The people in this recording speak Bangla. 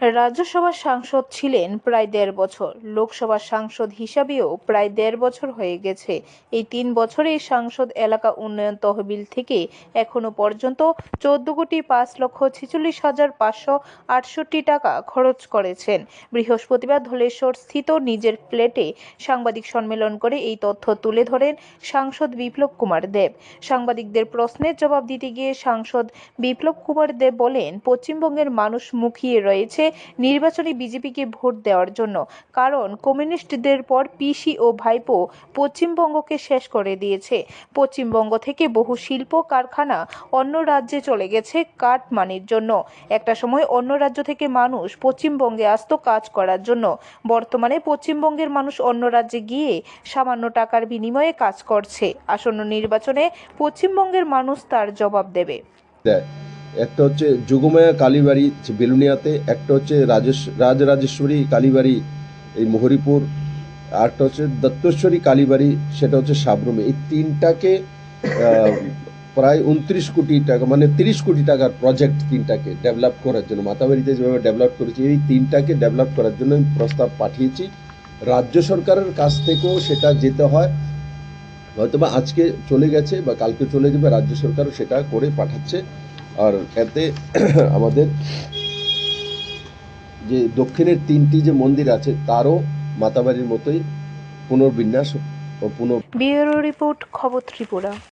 রাজ্যসভার সাংসদ ছিলেন প্রায় দেড় বছর। লোকসভার সাংসদ হিসাবেও প্রায় দেড় বছর হয়ে গেছে। এই তিন বছরে সাংসদ এলাকা উন্নয়ন তহবিল থেকে এখনও পর্যন্ত চোদ্দ কোটি পাঁচ লক্ষ ছেচল্লিশ হাজার পাঁচশো আটষট্টি টাকা খরচ করেছেন। বৃহস্পতিবার ধলেশ্বর স্থিত নিজের প্লেটে সাংবাদিক সম্মেলন করে এই তথ্য তুলে ধরেন সাংসদ বিপ্লব কুমার দেব। সাংবাদিকদের প্রশ্নের জবাব দিতে গিয়ে সাংসদ বিপ্লব কুমার দেব বলেন, পশ্চিমবঙ্গের মানুষ মুখিয়ে রয়েছে নির্বাচনে বিজেপিকে ভোট দেওয়ার জন্য। কারণ কমিউনিস্টদের পর পিসি ও ভাইপো পশ্চিমবঙ্গকে শেষ করে দিয়েছে। পশ্চিমবঙ্গ থেকে বহু শিল্প কারখানা অন্য রাজ্যে চলে গেছে কাঠ মানির জন্য। একটা সময় অন্য রাজ্য থেকে মানুষ পশ্চিমবঙ্গে আসতো কাজ করার জন্য। বর্তমানে পশ্চিমবঙ্গের মানুষ অন্য রাজ্যে গিয়ে সামান্য টাকার বিনিময়ে কাজ করছে। আসন্ন নির্বাচনে পশ্চিমবঙ্গের মানুষ তার জবাব দেবে। একটা হচ্ছে যুগময়া কালীবাড়ি বেলুনিয়াতে, একটা হচ্ছে রাজেশ রাজরাজেশ্বরী কালীবাড়ি এই মোহরিপুর আরটা হচ্ছে দত্তেশ্বরী কালীবাড়ি, সেটা হচ্ছে সাবরুমে। এই তিনটাকে প্রায় উনত্রিশ কোটি টাকা মানে তিরিশ কোটি টাকার প্রজেক্ট তিনটাকে ডেভেলপ করার জন্য, মাতাবাড়িতে যেভাবে ডেভেলপ করেছি, এই তিনটাকে ডেভেলপ করার জন্য আমি প্রস্তাব পাঠিয়েছি। রাজ্য সরকারের কাছ থেকেও সেটা যেতে হয়, হয়তোবা আজকে চলে গেছে বা কালকে চলে যাবে, রাজ্য সরকারও সেটা করে পাঠাচ্ছে। আর এতে আমাদের যে দক্ষিণের তিনটি যে মন্দির আছে, তারও মাতাবাড়ির মতোই পুনর্বিন্যাস ও পুনঃ রিপোর্ট, খবর ত্রিপুরা।